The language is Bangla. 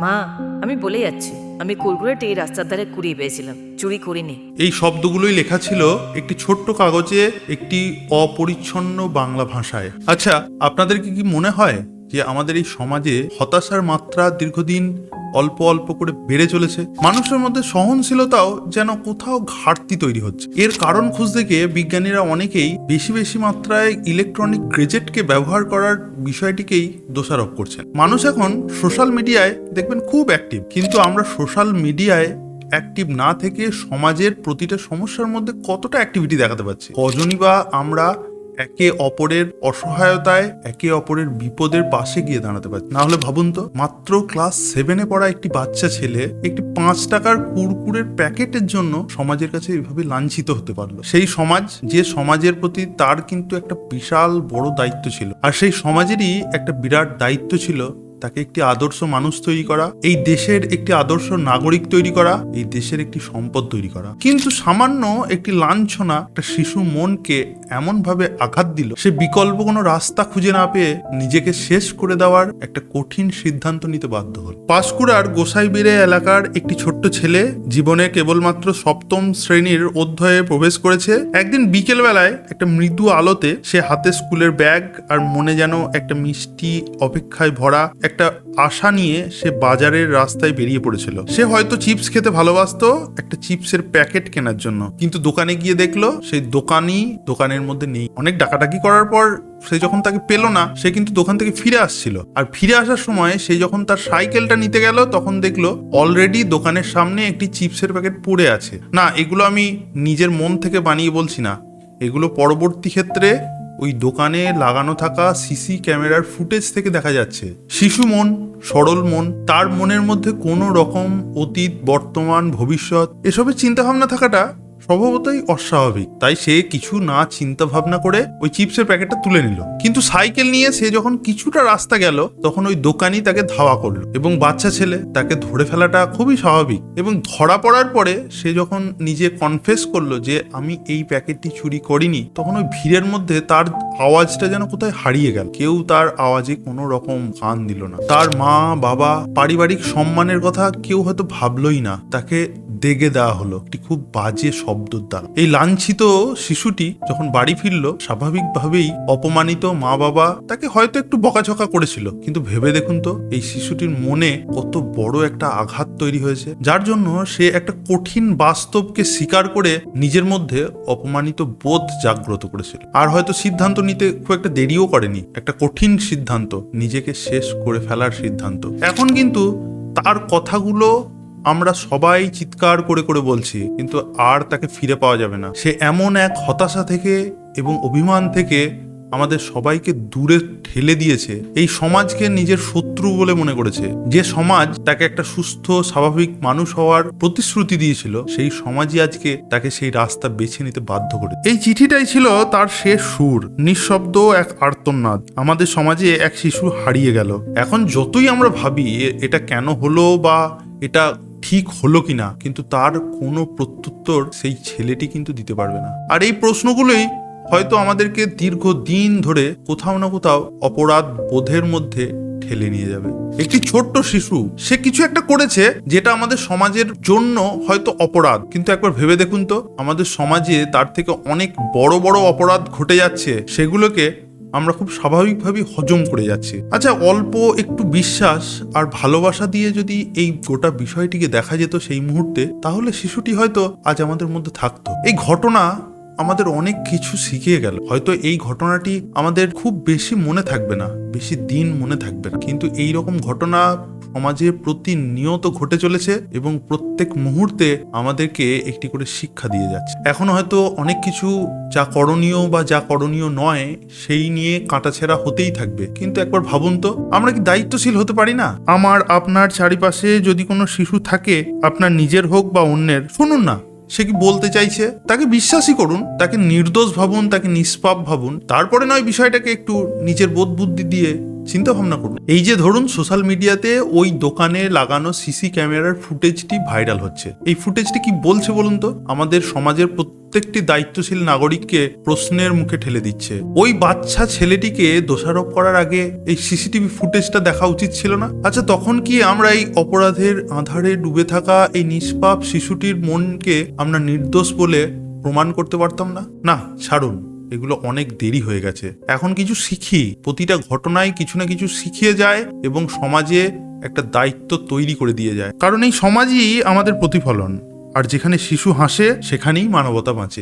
মা, আমি বলে যাচ্ছি, আমি কুলকুলেটি এই রাস্তার ধারে কুড়িয়ে পেয়েছিলাম, চুরি করিনি। এই শব্দগুলোই লেখা ছিল একটি ছোট্ট কাগজে একটি অপরিচ্ছন্ন বাংলা ভাষায়। আচ্ছা আপনাদের কি কি মনে হয় যে আমাদের এই সমাজে হতাশার মাত্রা দীর্ঘদিন অল্প অল্প করে বেড়ে চলেছে। মানুষের মধ্যে সহনশীলতাও যেন কোথাও ঘাটতি তৈরি হচ্ছে। এর কারণ খুঁজতে গিয়ে বিজ্ঞানীরা অনেকেই বেশি বেশি মাত্রায় ইলেকট্রনিক গ্রেজেটকে ব্যবহার করার বিষয়টিকেই দোষারোপ করছেন। মানুষ এখন সোশ্যাল মিডিয়ায় দেখবেন খুব অ্যাক্টিভ কিন্তু আমরা সোশ্যাল মিডিয়ায় অ্যাক্টিভ না থেকে সমাজের প্রতিটা সমস্যার মধ্যে কতটা অ্যাক্টিভিটি দেখাতে পারছি? কজনই বা আমরা একে অপরের অসহায়তায়, একে অপরের বিপদের পাশে গিয়ে দাঁড়াতে পারছে না হলে ভাবুন তো, মাত্র ক্লাস সেভেনে পড়া একটি বাচ্চা ছেলে একটি পাঁচ টাকার কুরকুরের প্যাকেটের জন্য সমাজের কাছে এইভাবে লাঞ্ছিত হতে পারল। সেই সমাজ, যে সমাজের প্রতি তার কিন্তু একটা বিশাল বড় দায়িত্ব ছিল। আর সেই সমাজেরই একটা বিরাট দায়িত্ব ছিল তাকে একটি আদর্শ মানুষ তৈরি করা, এই দেশের একটি আদর্শ নাগরিক তৈরি করা, এই দেশের একটি সম্পদ তৈরি করা। কিন্তু সামান্য একটি লাঞ্ছনা একটা শিশু মনকে এমনভাবে আঘাত দিল, সে বিকল্প কোনো রাস্তা খুঁজে না পেয়ে নিজেকে শেষ করে দেওয়ার একটা কঠিন সিদ্ধান্ত নিতে বাধ্য হল। পাঁশকুড়ার গোসাইবিরে এলাকার একটি ছোট্ট ছেলে জীবনে কেবলমাত্র সপ্তম শ্রেণির অধ্যয়ে প্রবেশ করেছে। একদিন বিকেল বেলায় একটা মৃদু আলোতে সে হাতে স্কুলের ব্যাগ আর মনে যেন একটা মিষ্টি অপেক্ষায় ভরা একটা আশা নিয়ে সে বাজারের রাস্তায় বেরিয়ে পড়েছিল। সে হয়তো চিপস খেতে ভালোবাসতো, একটা চিপসের প্যাকেট কেনার জন্য। কিন্তু দোকানে গিয়ে দেখল, সেই দোকানই দোকানের মধ্যে নেই। অনেক ডাকাডাকি করার পর সে যখন তাকে পেল না, সে কিন্তু দোকান থেকে ফিরে আসছিল। আর ফিরে আসার সময় সে যখন তার সাইকেলটা নিতে গেল, তখন দেখল অলরেডি দোকানের সামনে একটি চিপসের প্যাকেট পড়ে আছে। না, এগুলো আমি নিজের মন থেকে বানিয়ে বলছি না। এগুলো পরবর্তী ক্ষেত্রে ওই দোকানে লাগানো থাকা সিসি ক্যামেরার ফুটেজ থেকে দেখা যাচ্ছে। শিশু মন, সরল মন, তার মনের মধ্যে কোনো রকম অতীত, বর্তমান, ভবিষ্যৎ, এসবের চিন্তাভাবনা থাকাটা স্বভাবতই অস্বাভাবিক। তাই সে কিছু না চিন্তা ভাবনা করে ওই চিপসের প্যাকেটটা তুলে নিল। কিন্তু সাইকেল নিয়ে সে যখন কিছুটা রাস্তা গেল, তখন ওই দোকানি তাকে ধাওয়া করল এবং বাচ্চা ছেলে তাকে ধরে ফেলাটা খুবই স্বাভাবিক এবং ধরা পড়ার পরে সে যখন নিজে কনফেস করল যে, আমি এই প্যাকেটটি চুরি করিনি, তখন ওই ভিড়ের মধ্যে তার আওয়াজটা যেন কোথায় হারিয়ে গেল। কেউ তার আওয়াজে কোনো রকম কান দিল না। তার মা, বাবা, পারিবারিক সম্মানের কথা কেউ হয়তো ভাবলই না। তাকে দেগে দেওয়া হলো। একটি খুব বাজে শব্দর দ্বারা। এই লাঞ্ছিত শিশুটি যখন বাড়ি ফিরল, স্বাভাবিকভাবেই অপমানিত মা বাবা তাকে হয়তো একটু বকাঝকা করেছিল। কিন্তু ভেবে দেখুন তো, এই শিশুটির মনে কত বড় একটা আঘাত তৈরি হয়েছে, যার জন্য সে একটা কঠিন বাস্তবকে স্বীকার করে নিজের মধ্যে অপমানিত বোধ জাগ্রত করেছিল। আর হয়তো সিদ্ধান্ত নিতে খুব একটা দেরিও করেনি। একটা কঠিন সিদ্ধান্ত, নিজেকে শেষ করে ফেলার সিদ্ধান্ত। এখন কিন্তু তার কথাগুলো আমরা সবাই চিৎকার করে করে বলছি, কিন্তু আর তাকে ফিরে পাওয়া যাবে না। সে এমন এক হতাশা থেকে এবং অভিমান থেকে আমাদের সবাইকে দূরে ঠেলে দিয়েছে। এই সমাজকে নিজের শত্রু বলে মনে করেছে। যে সমাজ তাকে একটা সুস্থ, স্বাভাবিক মানুষ হওয়ার প্রতিশ্রুতি দিয়েছিল, সেই সমাজই আজকে তাকে সেই রাস্তা বেছে নিতে বাধ্য করে এই চিঠিটাই ছিল তার শেষ সুর, নিঃশব্দ এক আর্তনাদ। আমাদের সমাজে এক শিশু হারিয়ে গেল। এখন যতই আমরা ভাবি এটা কেন হলো বা এটা ঠিক হলো কিনা, কিন্তু তার কোনো প্রত্যুত্তর সেই ছেলেটি কিন্তু দিতে পারবে না। আর এই প্রশ্নগুলোই হয়তো আমাদেরকে দীর্ঘদিন ধরে কোথাও না কোথাও অপরাধ বোধের মধ্যে ঠেলে নিয়ে যাবে। একটি ছোট্ট শিশু, সে কিছু একটা করেছে যেটা আমাদের সমাজের জন্য হয়তো অপরাধ। কিন্তু একবার ভেবে দেখুন তো, আমাদের সমাজে তার থেকে অনেক বড় বড় অপরাধ ঘটে যাচ্ছে, সেগুলোকে আমরা খুব স্বাভাবিকভাবেই হজম করে যাচ্ছি। আচ্ছা অল্প একটু বিশ্বাস আর ভালোবাসা দিয়ে যদি এই গোটা বিষয়টিকে দেখা যেত সেই মুহূর্তে, তাহলে শিশুটি হয়তো আজ আমাদের মধ্যে থাকতো। এই ঘটনা আমাদের অনেক কিছু শিখিয়ে গেল। হয়তো এই ঘটনাটি আমাদের খুব বেশি মনে থাকবে না, বেশি দিন মনে থাকবে না। কিন্তু এই রকম ঘটনা সমাজে প্রতিনিয়ত ঘটে চলেছে এবং প্রত্যেক মুহূর্তে আমাদেরকে একটি করে শিক্ষা দিয়ে যাচ্ছে। এখন হয়তো অনেক কিছু যা করণীয় বা যা করণীয় নয়, সেই নিয়ে কাটাছেড়া হতেই থাকবে। কিন্তু একবার ভাবুন তো, আমরা কি দায়িত্বশীল হতে পারি না? আমার, আপনার চারিপাশে যদি কোনো শিশু থাকে, আপনার নিজের হোক বা অন্যের, শুনুন না, সে কি বলতে চাইছে? তাকে বিশ্বাসই করুন, তাকে নির্দোষ ভাবুন, তাকে নিষ্পাপ ভাবুন। তারপরে নয় বিষয়টাকে একটু নিজের বোধ বুদ্ধি দিয়ে চিন্তা ভাবনা করুন। এই যে ধরুন সোশ্যাল মিডিয়াতে ওই দোকানে লাগানো সিসি ক্যামেরার ফুটেজটি ভাইরাল হচ্ছে। এই ফুটেজটি কি বলছে বলুন তো? আমাদের সমাজের প্রত্যেকটি দায়িত্বশীল নাগরিককে প্রশ্নের মুখে ঠেলে দিচ্ছে। ওই বাচ্চা ছেলেটিকে দোষারোপ করার আগে এই সিসিটিভি ফুটেজটা দেখা উচিত ছিল না? আচ্ছা তখন কি আমরা এই অপরাধের আধারে ডুবে থাকা এই নিষ্পাপ শিশুটির মনকে আমরা নির্দোষ বলে প্রমাণ করতে পারতাম না? না, ছাড়ুন। এগুলো অনেক দেরি হয়ে গেছে। এখন কিছু শিখি। প্রতিটা ঘটনায় কিছু না কিছু শিখিয়ে যায় এবং সমাজে একটা দায়িত্ব তৈরি করে দিয়ে যায়। কারণ এই সমাজই আমাদের প্রতিফলন। আর যেখানে শিশু হাসে, সেখানেই মানবতা বাঁচে।